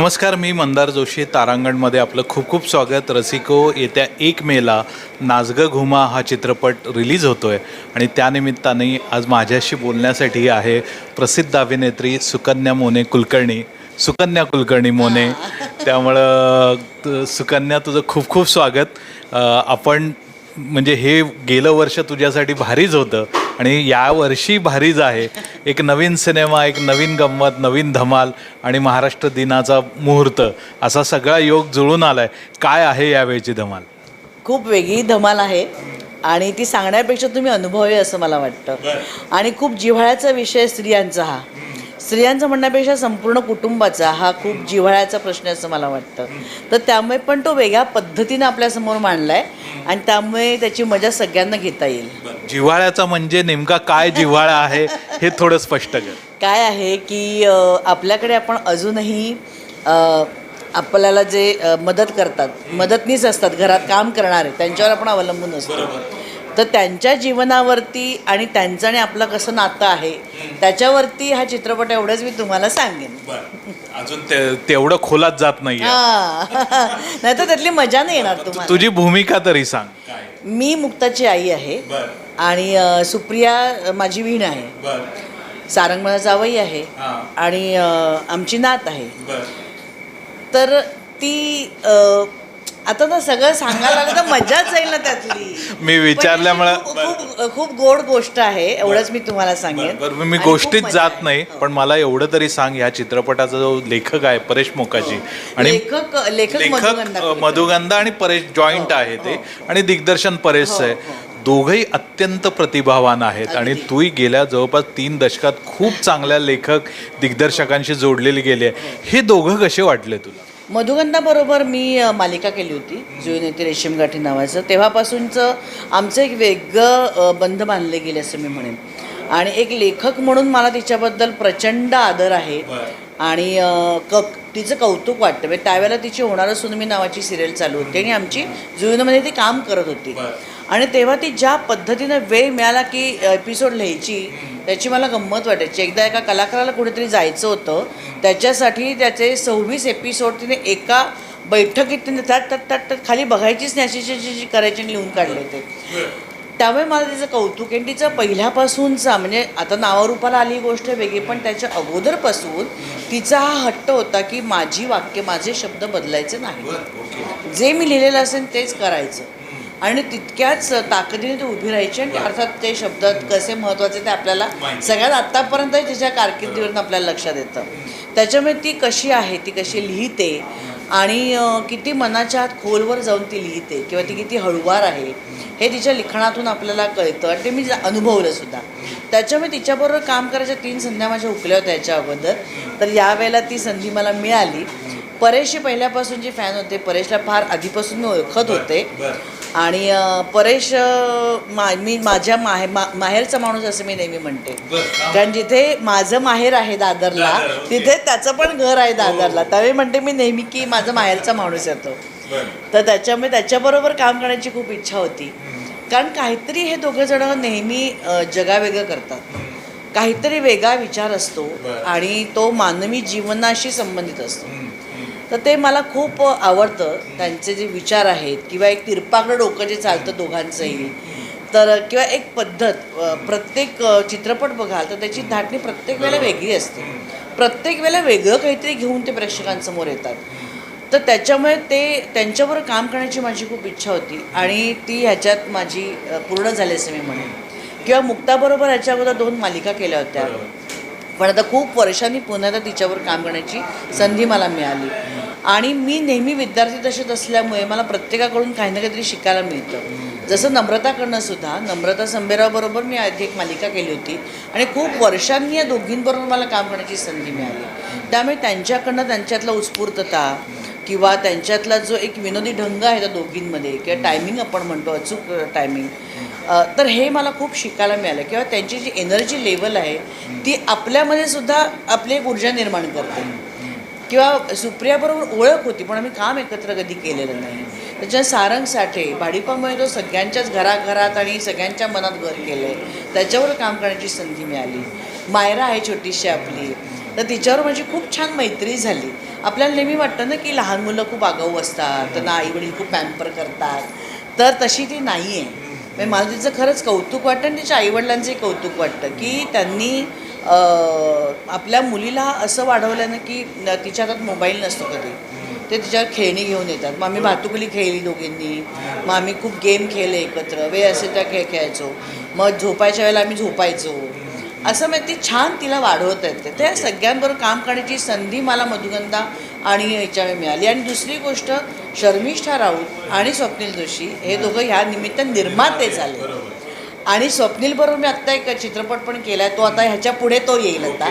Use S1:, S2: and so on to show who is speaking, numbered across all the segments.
S1: नमस्कार मी मंदार जोशी तारांगणमध्ये आपलं खूप खूप स्वागत. रसिको येत्या एक मेला नाचगं घुमा हा चित्रपट रिलीज होतो आहे आणि त्यानिमित्ताने आज माझ्याशी बोलण्यासाठी आहे प्रसिद्ध अभिनेत्री सुकन्या मोने कुलकर्णी. सुकन्या कुलकर्णी मोने त्यामुळं त- सुकन्या तुझं खूप खूप स्वागत. आपण म्हणजे हे गेलं वर्ष तुझ्यासाठी भारीच होतं. आणि या वर्षी भारीच आहे एक नवीन सिनेमा एक नवीन गंमत नवीन धमाल आणि महाराष्ट्र दिनाचा मुहूर्त असा सगळा योग जुळून आलाय. काय आहे यावेळची धमाल?
S2: खूप वेगळी धमाल आहे आणि ती सांगण्यापेक्षा तुम्ही अनुभवावी असं मला वाटतं. आणि खूप जिव्हाळ्याचा विषय स्त्रियांचा हा. स्त्रियांचं म्हणण्यापेक्षा संपूर्ण कुटुंबाचा हा खूप जिव्हाळ्याचा प्रश्न आहे असं मला वाटतं. तर त्यामुळे पण तो वेगळ्या पद्धतीनं आपल्यासमोर मांडला आहे आणि त्यामुळे त्याची मजा सगळ्यांना घेता येईल.
S1: जिव्हाळ्याचा म्हणजे नेमका काय जिव्हाळा आहे हे थोडं स्पष्ट कर.
S2: काय आहे की आपल्याकडे आपण अजूनही आपल्याला जे मदत करतात मदतनीस असतात घरात काम करणारे त्यांच्यावर आपण अवलंबून असतो. तर त्यांच्या जीवनावरती आणि त्यांचं आणि आपलं कसं नातं आहे त्याच्यावरती हा चित्रपट एवढंच मी तुम्हाला सांगेन.
S1: अजून तेवढं खोलात जात नाही
S2: नाही तर त्यातली मजा नाही येणार तुम्हाला.
S1: तुझी भूमिका तरी सांग.
S2: मी मुक्ताची आई आहे आणि सुप्रिया माझी वीण आहे. सारंग माझा जावई आहे आणि आमची नात आहे. तर ती आता तर सगळं सांगायला लागलं तर मजाच येईल ना त्यातली.
S1: मी विचारल्यामुळं-
S2: खूप- खूप खूप गोड गोष्ट आहे एवढंच मी तुम्हाला सांगेन.
S1: बरं मी
S2: आणि खूप
S1: गोष्टीत
S2: मजा
S1: जात
S2: आहे.
S1: नाही पण मला एवढं तरी सांग या चित्रपटाचा जो लेखक आहे परेश मोकाजी. आणि
S2: लेखक लेखक
S1: लेखक
S2: मधुगंधा
S1: अ,
S2: कुलकर्णी.
S1: मधुगंधा आणि परेश जॉईंट आहे ते आणि दिग्दर्शन परेशचं आहे. दोघंही अत्यंत प्रतिभावान आहेत. आणि. तूही गेल्या जवळपास तीन दशकात खूप चांगल्या लेखक दिग्दर्शकांशी जोडलेली गेली आहे. हे दोघं कसे वाटले तुला?
S2: मधुगंधाबरोबर मी मालिका केली होती जुई नेते रेशीम गाठी नावाचं. तेव्हापासूनचं आमचं एक वेगळं बंध बांधले गेले असं मी म्हणेन. आणि एक लेखक म्हणून मला तिच्याबद्दल प्रचंड आदर आहे. आणि क तिचं कौतुक वाटतं. म्हणजे त्यावेळेला तिची होणारं सुनमी नावाची सिरियल चालू होती आणि आमची जुईनमध्ये ती काम करत होती. आणि तेव्हा ती ज्या पद्धतीनं वेळ मिळाला की एपिसोड लिहायची त्याची मला गंमत वाटायची. एकदा एका कलाकाराला कुठेतरी जायचं होतं त्याच्यासाठी त्याचे सव्वीस एपिसोड तिने एका बैठकीत तिने त्यात त्यात त्यात खाली बघायचीच नाही अशी जी- जी जी करायची आणि लिहून काढले होते त्यामुळे मला तिचं कौतुक आहे. आणि तिचं पहिल्यापासूनचा म्हणजे आता नावारूपाला आली गोष्ट वेगळी पण त्याच्या अगोदरपासून तिचा हा हट्ट होता की माझी वाक्य माझे शब्द बदलायचे नाही. जे मी लिहिलेलं असेल तेच करायचं. आणि तितक्याच ताकदीने ती उभी राहायची आणि अर्थात ते शब्द कसे महत्त्वाचे ते आपल्याला सगळ्यात आत्तापर्यंत तिच्या कारकिर्दीवरून आपल्याला लक्षात येतं. त्याच्यामुळे ती कशी आहे ती कशी लिहिते आणि किती मनाच्या आत खोलवर जाऊन ती लिहिते किंवा ती किती हळुवार आहे हे तिच्या लिखाणातून आपल्याला कळतं आणि ते मी अनुभवलं सुद्धा. त्याच्यामुळे तिच्याबरोबर काम करायच्या तीन संध्या माझ्या उकल्या होत्या याच्या अगोदर. तर यावेळेला ती संधी मला मिळाली. परेशची पहिल्यापासूनची फॅन होते परेशला फार आधीपासून मी ओळखत होते. आणि परेश मा मी माझ्या माहे मा माहेरचा माणूस असं मी नेहमी म्हणते. कारण जिथे माझं माहेर आहे दादरला तिथे त्याचं पण घर आहे दादरला. त्यावेळी म्हणते मी नेहमी की माझं माहेरचा माणूस येतो तर त्याच्यामुळे त्याच्याबरोबर काम करण्याची खूप इच्छा होती. कारण काहीतरी हे दोघं जण नेहमी जगावेगळं करतात. काहीतरी वेगळा विचार असतो आणि तो मानवी जीवनाशी संबंधित असतो. तर ते मला खूप आवडतं त्यांचे जे विचार आहेत किंवा एक तिरपाकडं डोकं जे चालतं दोघांचंही. तर किंवा एक पद्धत प्रत्येक चित्रपट बघाल तर त्याची धाटणी प्रत्येक वेळेला वेगळी असते. प्रत्येक वेळेला वेगळं काहीतरी घेऊन ते प्रेक्षकांसमोर येतात. तर त्याच्यामुळे ते त्यांच्याबरोबर काम करण्याची माझी खूप इच्छा होती आणि ती ह्याच्यात माझी पूर्ण झाली असं मी म्हणेन. किंवा मुक्ताबरोबर ह्याच्या अगोदर दोन मालिका केल्या होत्या. पण आता खूप वर्षांनी पुन्हा एकदा तिच्यावर काम करण्याची संधी मला मिळाली. आणि मी नेहमी विद्यार्थी दशेत असल्यामुळे मला प्रत्येकाकडून काही ना काहीतरी शिकायला मिळतं. जसं नम्रताकडनं सुद्धा नम्रता संबेराबरोबर मी आधी एक मालिका केली होती. आणि खूप वर्षांनी या दोघींबरोबर मला काम करण्याची संधी मिळाली. त्यामुळे त्यांच्याकडनं त्यांच्यातला उत्स्फूर्तता किंवा त्यांच्यातला जो एक विनोदी ढंग आहे त्या दोघींमध्ये किंवा टायमिंग आपण म्हणतो अचूक टायमिंग तर हे मला खूप शिकायला मिळालं. किंवा त्यांची जी एनर्जी लेवल आहे ती आपल्यामध्ये सुद्धा आपली एक ऊर्जा निर्माण करते. किंवा सुप्रियाबरोबर ओळख होती पण आम्ही काम एकत्र कधी केलेलं नाही. त्याच्या सारंग साठे भाडीपामुळे तो सगळ्यांच्याच घराघरात आणि सगळ्यांच्या मनात घर केलं आहे त्याच्यावर काम करण्याची संधी मिळाली. मायरा आहे छोटीशी आपली. तर तिच्यावर माझी खूप छान मैत्री झाली. आपल्याला नेहमी वाटतं ना की लहान मुलं खूप आगाऊ असतात त्यांना आईवडील खूप पॅम्पर करतात. तर तशी ती नाही आहे म्हणजे मला तिचं खरंच कौतुक वाटतं आणि तिच्या आईवडिलांचंही कौतुक वाटतं की त्यांनी आपल्या मुलीला असं वाढवलं ना की न- तिच्या हातात मोबाईल नसतो कधी. ते तिच्यावर खेळणी घेऊन येतात. मग आम्ही भातुकली खेळली दोघींनी. मग आम्ही खूप गेम खेळले एकत्र. वेळ असेल त्या खेळ खेळायचो. मग झोपायच्या वेळेला आम्ही झोपायचो. असं म्हणजे ती छान तिला वाढवत येते त्या सगळ्यांबरोबर काम करण्याची संधी मला मधुगंधा आणि याच्यावेळी मिळाली. आणि दुसरी गोष्ट शर्मिष्ठा राऊत आणि स्वप्नील जोशी हे दोघं ह्या निमित्त निर्माते झाले. आणि स्वप्नील बरोबर मी आत्ता एक चित्रपट पण केला आहे तो आता ह्याच्या पुढे तो येईल आता.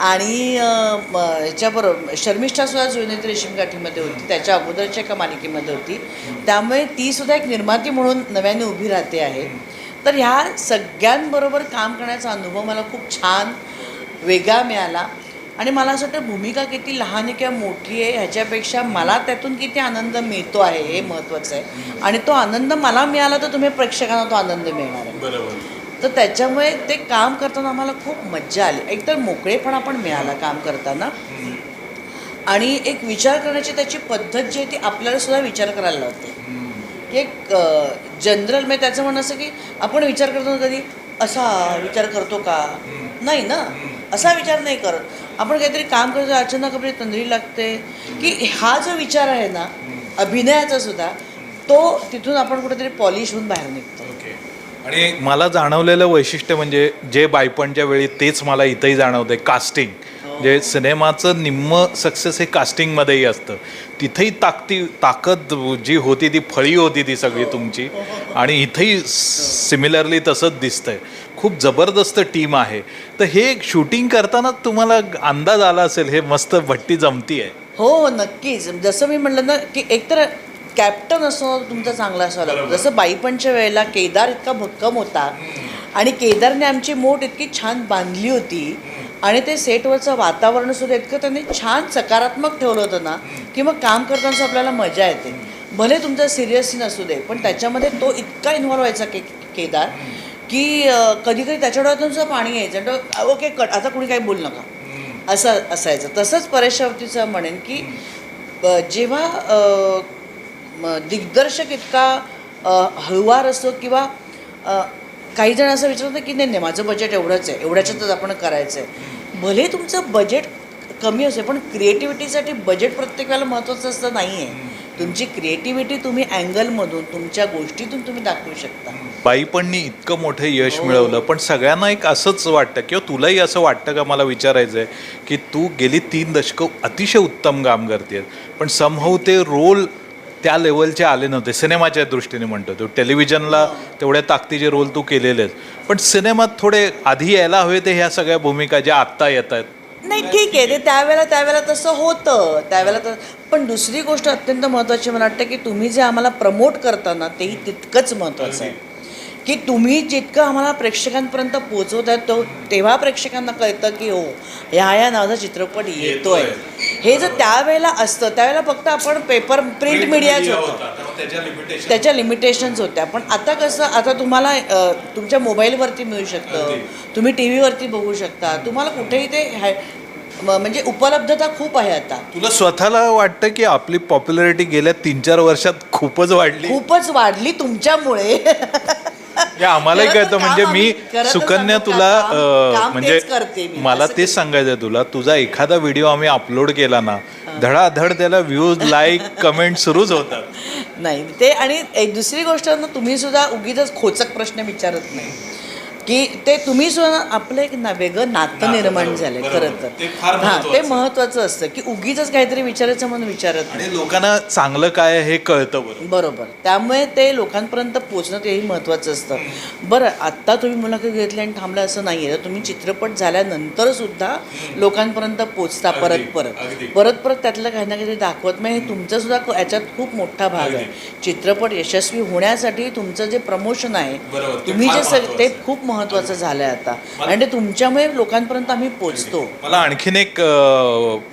S2: आणि ह्याच्याबरोबर शर्मिष्ठा सुद्धा जुनेत्री रेशीम गाठीमध्ये होती त्याच्या अगोदरच्या एका मालिकेमध्ये होती. त्यामुळे ती सुद्धा एक निर्माती म्हणून नव्याने उभी राहते आहे. तर ह्या सगळ्यांबरोबर काम करण्याचा अनुभव मला खूप छान वेगळा मिळाला. आणि मला असं वाटतं भूमिका किती लहान आहे किंवा मोठी आहे ह्याच्यापेक्षा मला त्यातून किती आनंद मिळतो आहे हे महत्त्वाचं आहे. आणि तो आनंद मला मिळाला तर तुम्ही प्रेक्षकांना तो आनंद मिळणार आहे.
S1: बरोबर.
S2: तर त्याच्यामुळे ते काम करताना आम्हाला खूप मज्जा आली. एकतर मोकळेपणा पण मिळाला काम करताना. आणि एक विचार करण्याची त्याची पद्धत जी आहे ती आपल्याला सुद्धा विचार करायला लावते. की एक जनरल म्हणजे त्याचं म्हणणं असं की आपण विचार करतो ना कधी असा विचार करतो का? नाही ना? असा विचार नाही करत. आपण काहीतरी काम करतो अचानक आपली तंद्री लागते. की हा जो विचार आहे ना अभिनयाचा सुद्धा तो तिथून आपण कुठेतरी पॉलिश होऊन बाहेर निघतो.
S1: ओके. आणि मला जाणवलेलं वैशिष्ट्य म्हणजे जे बायपणच्या वेळी तेच मला इथंही जाणवतंय कास्टिंग जे सिनेमाचं निम्म सक्सेस हे कास्टिंगमध्येही असतं. तिथेही ताकती ताकद जी होती ती फळी होती ती सगळी तुमची. आणि इथेही सिमिलरली तसंच दिसतंय. खूप जबरदस्त टीम आहे. तर हे शूटिंग करताना तुम्हाला अंदाज आला असेल हे मस्त भट्टी जमती आहे.
S2: हो हो नक्कीच. जसं मी म्हणलं ना की एकतर कॅप्टन असो तुमचा चांगला असावा लागतो जसं बाईपणच्या वेळेला केदार इतका भक्कम होता आणि केदारने आमची मोठ इतकी छान बांधली होती आणि ते सेटवरचं वातावरण सुद्धा इतकं त्यांनी छान सकारात्मक ठेवलं होतं ना की मग काम करताना आपल्याला मजा येते. भले तुमचा सिरियस नसू दे पण त्याच्यामध्ये तो इतका इन्व्हॉल्व व्हायचा के केदार. की कधी कधी त्याच्या डोळ्यातून सुद्धा पाणी यायचं. Okay cut. आता कुणी काही बोलू नका. असं असायचं. तसंच परेशावतीचं म्हणेन की जेव्हा दिग्दर्शक इतका हळुवार असतो किंवा काही जण असं विचारतात की नाही नाही माझं बजेट एवढंच आहे. एवढ्याच्यातच आपण करायचं आहे भले तुमचं बजेट कमी असेल पण क्रिएटिव्हिटीसाठी बजेट प्रत्येक वेळेला महत्त्वाचं असतं नाही आहे तुमची क्रिएटिव्हिटी तुम्ही अँगलमधून तुमच्या गोष्टीतून तुम्ही दाखवू शकता.
S1: बाईपणनी इतकं मोठं यश मिळवलं पण सगळ्यांना एक असंच वाटतं किंवा तुलाही असं वाटतं का मला विचारायचं आहे की तू गेली तीन दशकं अतिशय उत्तम काम करतेस पण समहाऊ ते रोल त्या लेवलचे आले नव्हते. सिनेमाच्या दृष्टीने म्हणतो तो. टेलिव्हिजनला तेवढ्या ताकदीचे रोल तू केलेलेच पण सिनेमात थोडे आधी यायला हवे ते ह्या सगळ्या भूमिका ज्या आत्ता येत आहेत.
S2: नाही ठीक आहे. ते त्यावेळेला त्यावेळेला तसं होतं. त्यावेळेला तर पण दुसरी गोष्ट अत्यंत महत्त्वाची मला वाटतं की तुम्ही जे आम्हाला प्रमोट करताना तेही तितकंच महत्त्वाचं आहे. की तुम्ही जितकं आम्हाला प्रेक्षकांपर्यंत पोहोचवताय तो तेव्हा प्रेक्षकांना कळतं की हो ह्या या नावाचा चित्रपट येतोय. हे जर त्यावेळेला असतं त्यावेळेला फक्त आपण पेपर प्रिंट मीडियाच होतं त्याच्या लिमिटेशन्स होत्या. पण आता कसं आता तुम्हाला तुमच्या मोबाईलवरती मिळू शकतं. तुम्ही टी व्हीवरती बघू शकता. तुम्हाला कुठेही ते म्हणजे उपलब्धता खूप आहे आता.
S1: तुला स्वतःला वाटतं की आपली पॉप्युलरिटी गेल्या तीन चार वर्षात खूपच वाढली?
S2: खूपच वाढली तुमच्यामुळे.
S1: आम्हालाही कळतं. म्हणजे मी सुकन्या. तुला म्हणजे. मला तेच सांगायचं तुला. तुझा एखादा व्हिडिओ आम्ही अपलोड केला ना धडाधड त्याला व्ह्यूज लाईक कमेंट सुरूच होतात.
S2: नाही ते आणि एक दुसरी गोष्ट तुम्ही सुद्धा उगीच खोचक प्रश्न विचारत नाही. की ते तुम्ही सुद्धा आपलं एक ना वेगळं नातं निर्माण झालंय खरं तर. हां ते.
S1: महत्त्वाचं
S2: असतं की उगीच काहीतरी विचारायचं म्हणून विचारत नाही.
S1: लोकांना चांगलं काय हे कळतं बरं
S2: बरोबर. त्यामुळे ते लोकांपर्यंत पोचणं तेही महत्त्वाचं असतं. बरं आत्ता तुम्ही मुलाखत घेतली आणि थांबलं असं नाही आहे तर तुम्ही चित्रपट झाल्यानंतर सुद्धा लोकांपर्यंत पोचता परत परत. परत परत त्यातलं काही ना काहीतरी दाखवत नाही. हे तुमचं सुद्धा याच्यात खूप मोठा भाग आहे. चित्रपट यशस्वी होण्यासाठी तुमचं जे प्रमोशन आहे तुम्ही जे ते. खूप महत्त्वाचं झालं आहे आता आणि तुमच्यामुळे लोकांपर्यंत आम्ही पोचतो.
S1: मला आणखीन एक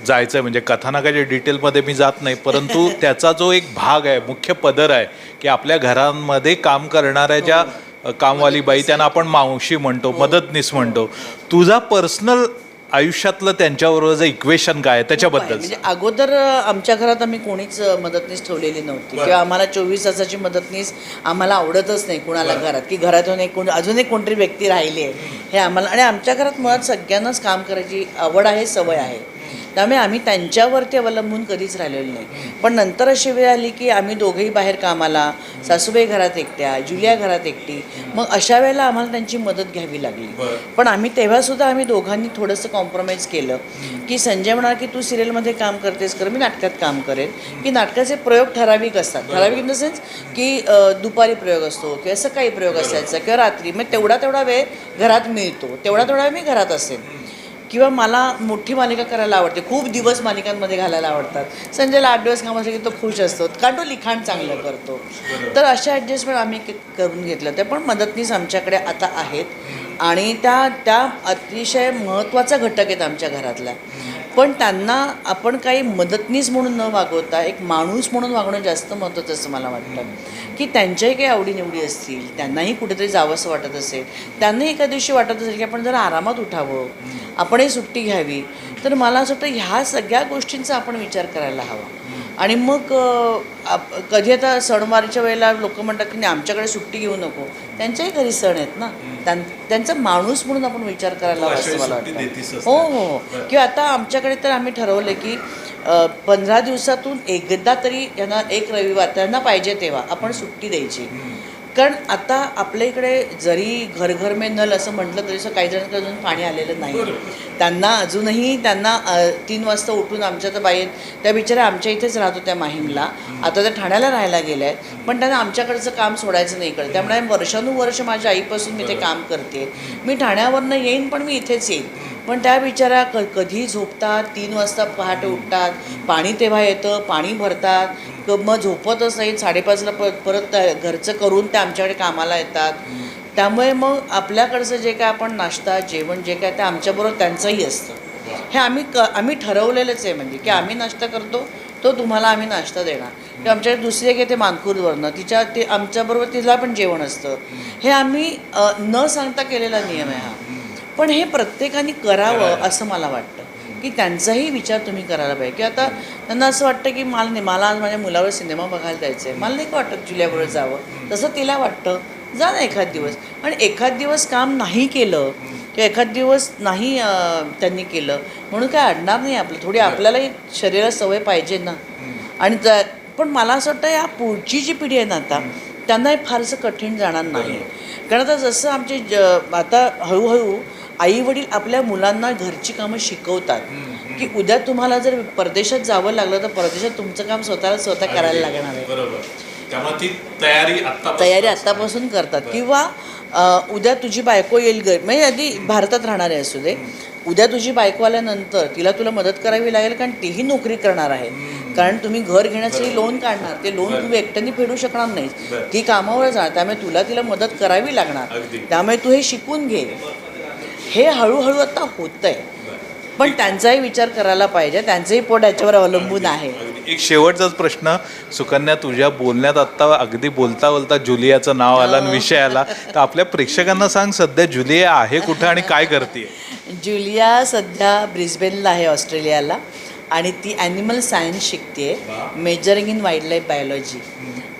S1: जायचं आहे म्हणजे कथानकाच्या डिटेलमध्ये मी जात नाही परंतु त्याचा जो एक भाग आहे मुख्य पदर आहे की आपल्या घरांमध्ये काम करणाऱ्या ज्या कामवाली बाई त्यांना आपण मावशी म्हणतो मदतनीस म्हणतो. तुझा पर्सनल आयुष्यातलं त्यांच्याबरोबरचं इक्वेशन काय आहे त्याच्याबद्दल.
S2: म्हणजे अगोदर आमच्या घरात आम्ही कोणीच मदतनीस ठेवलेली नव्हती. किंवा आम्हाला चोवीस तासाची मदतनीस आम्हाला आवडतच नाही कुणाला घरात. की घरातून एक कोण अजून एक कोणतरी व्यक्ती राहिली. आहे हे आम्हाला आणि आमच्या घरात मुळात सगळ्यांनाच काम करायची आवड आहे सवय आहे. त्यामुळे आम्ही त्यांच्यावरती अवलंबून कधीच राहिलेलो नाही. पण नंतर अशी वेळ आली की आम्ही दोघंही बाहेर कामाला सासूबाई घरात एकट्या जुलिया घरात एकटी मग अशा वेळेला आम्हाला त्यांची मदत घ्यावी लागली. पण आम्ही तेव्हासुद्धा आम्ही दोघांनी थोडंसं कॉम्प्रोमाइज केलं की संजय म्हणाला की तू सिरियलमध्ये काम करतेस कर मी नाटकात काम करेन. की नाटकाचे प्रयोग ठराविक असतात. ठराविक इन द सेन्स की दुपारी प्रयोग असतो किंवा सकाळी प्रयोग असायचा किंवा रात्री. मग तेवढा तेवढा वेळ घरात मिळतो. तेवढा तेवढा मी घरात असेन. किंवा मला मोठी मालिका करायला आवडते खूप दिवस मालिकांमध्ये घालायला आवडतात. संजयला आठ दिवस काम असलं की तो खुश असतो. कारण तो लिखाण चांगलं करतो. तर अशा ॲडजस्टमेंट आम्ही करून घेतलं ते पण मदतनीस आमच्याकडे आता आहेत. आणि त्या त्या अतिशय महत्त्वाचा घटक आहेत आमच्या घरातला पण त्यांना आपण काही मदतनीस म्हणून न वागवता एक माणूस म्हणून वागणं जास्त महत्त्वाचं असं मला वाटतं. की त्यांच्याही काही आवडीनिवडी असतील त्यांनाही कुठेतरी जावंसं वाटत असेल त्यांनाही एका दिवशी वाटत असेल की आपण जरा आरामात उठावं आपणही सुट्टी घ्यावी. तर मला असं वाटतं ह्या सगळ्या गोष्टींचा आपण विचार करायला हवा. आणि मग आप- कधी आता सणवारीच्या वेळेला लोक म्हणतात की आमच्याकडे सुट्टी घेऊ नको. त्यांच्याही घरी सण आहेत ना. त्यां- त्यांचा माणूस म्हणून आपण विचार करायला हवा असं मला वाटतं. हो हो किंवा आता आमच्याकडे तर आम्ही ठरवलं की पंधरा दिवसातून एकदा तरी यांना एक रविवार त्यांना पाहिजे तेव्हा आपण सुट्टी द्यायची. कारण आता आपल्या इकडे जरी घर घर में नल असं म्हटलं तरी असं काही जणांकडे अजून पाणी आलेलं नाही. त्यांना अजूनही त्यांना तीन वाजता उठून आमच्या तर बाई त्या बिचाऱ्या आमच्या इथेच राहत होत्या माहीमला. आता त्या ठाण्याला राहायला गेल्या आहेत. पण त्यांना आमच्याकडचं काम सोडायचं नाही इकडे त्यामुळे वर्षानुवर्ष माझ्या आईपासून मी ते काम करते. मी ठाण्यावरनं येईन पण मी इथेच येईन. पण त्या बिचाऱ्या क कधी झोपतात तीन वाजता पहाटे उठतात पाणी तेव्हा येतं पाणी भरतात. क- मग झोपतच नाहीत. साडेपाचला प परत त्या घरचं करून ते आमच्याकडे कामाला येतात. त्यामुळे मग आपल्याकडचं जे काय आपण नाश्ता जेवण जे काय ते आमच्याबरोबर त्यांचंही असतं. हे आम्ही क आम्ही ठरवलेलंच आहे म्हणजे की आम्ही नाश्ता करतो तो तुम्हाला आम्ही नाश्ता देणार. किंवा आमच्याकडे दुसरी एक येते मानकूरवरनं तिच्या ते आमच्याबरोबर तिला पण जेवण असतं. हे आम्ही न सांगता केलेला नियम आहे हा. पण हे प्रत्येकाने करावं असं मला वाटतं की त्यांचाही विचार तुम्ही करायला पाहिजे. की आता त्यांना असं वाटतं की मला नाही मला आज माझ्या मुलावर सिनेमा बघायला जायचं आहे मला नाही का वाटत जुल्याबरोबर जावं. तसं तिला वाटतं. जा ना एखाद दिवस. आणि एखाद दिवस काम नाही केलं किंवा एखाद दिवस नाही त्यांनी केलं म्हणून काय अडणार नाही आपलं. थोडी आपल्यालाही शरीराला सवय पाहिजे ना. आणि पण मला असं वाटतं या पुढची जी पिढी आहे ना आता त्यांना हे फारसं कठीण जाणार नाही. कारण आता जसं आमचे ज आता हळूहळू आई वडील आपल्या मुलांना घरची कामं शिकवतात. की उद्या तुम्हाला जर परदेशात जावं लागलं तर परदेशात तुमचं काम स्वतःला स्वतः करायला लागणार आहे.
S1: बरोबर. त्यामुळे ती तयारी आता
S2: तयारी आत्तापासून करतात. किंवा उद्या तुझी बायको येईल घर. म्हणजे आधी भारतात राहणारे असू दे. उद्या तुझी बायको आल्यानंतर तिला तुला मदत करावी लागेल कारण तीही नोकरी करणार आहे. कारण तुम्ही घर घेण्यासाठी लोन काढणार. ते लोन तुम्ही एकट्याने फेडू शकणार नाही ती कामावर जाणार त्यामुळे तुला तिला मदत करावी लागणार. त्यामुळे तू हे शिकून घे. हे हळूहळू आता होतंय. पण त्यांचाही विचार करायला पाहिजे. त्यांचंही पोट याच्यावर अवलंबून आहे.
S1: एक शेवटचाच प्रश्न. सुकन्या तुझ्या बोलण्यात आत्ता अगदी बोलता बोलता जुलियाचं नाव आलं आणि विषय आला. तर आपल्या प्रेक्षकांना सांग सध्या जुलिया आहे कुठं आणि काय करते
S2: जुलिया सध्या ब्रिस्बेनला आहे ऑस्ट्रेलियाला आणि ती ॲनिमल सायन्स शिकते majoring in wildlife biology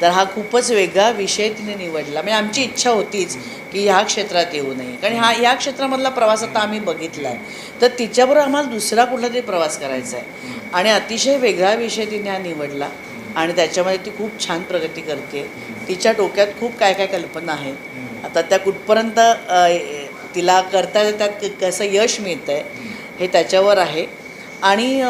S2: तर हा खूपच वेगळा विषय तिने निवडला. म्हणजे आमची इच्छा होतीच की ह्या क्षेत्रात येऊ नये. कारण हा या क्षेत्रामधला प्रवास आता आम्ही बघितला आहे तर तिच्याबरोबर आम्हाला दुसरा कुठला तरी प्रवास करायचा आहे आणि अतिशय वेगळा विषय तिने हा निवडला. आणि त्याच्यामध्ये ती खूप छान प्रगती करते. तिच्या डोक्यात खूप काय काय कल्पना आहेत. आता त्या कुठपर्यंत तिला करता येतात क- कसं यश मिळतं आहे हे त्याच्यावर आहे. आणि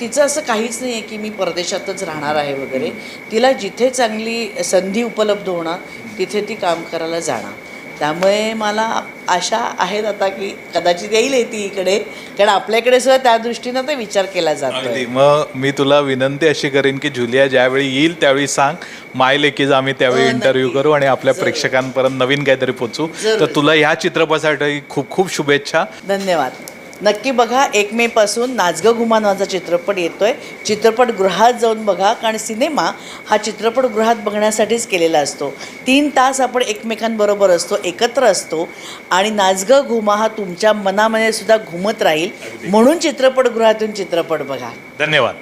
S2: तिचं असं काहीच नाही आहे की मी परदेशातच राहणार आहे वगैरे. तिला जिथे चांगली संधी उपलब्ध होणार तिथे ती काम करायला जाणार. त्यामुळे मला आशा आहेत आता की कदाचित येईल ती इकडे. कारण आपल्याकडे सुद्धा त्या दृष्टीनं ते विचार केला जातो
S1: मग मी तुला विनंती अशी करेन की जुलिया ज्यावेळी येईल त्यावेळी सांग. माय लेकीज आम्ही त्यावेळी
S2: हो,
S1: इंटरव्ह्यू
S2: नक्की.
S1: करू आणि आपल्या. प्रेक्षकांपर्यंत नवीन काहीतरी पोचू. तर तुला ह्या चित्रपटासाठी खूप खूप शुभेच्छा.
S2: धन्यवाद. नक्की बघा एक मेपासून नाचगं घुमा नावाचा चित्रपट येतो आहे चित्रपटगृहात जाऊन बघा कारण सिनेमा हा चित्रपटगृहात बघण्यासाठीच केलेला असतो. तीन तास आपण एकमेकांबरोबर असतो एकत्र असतो आणि नाचगं घुमा हा तुमच्या मनामध्ये सुद्धा घुमत राहील. म्हणून चित्रपटगृहातून चित्रपट बघा.
S1: धन्यवाद.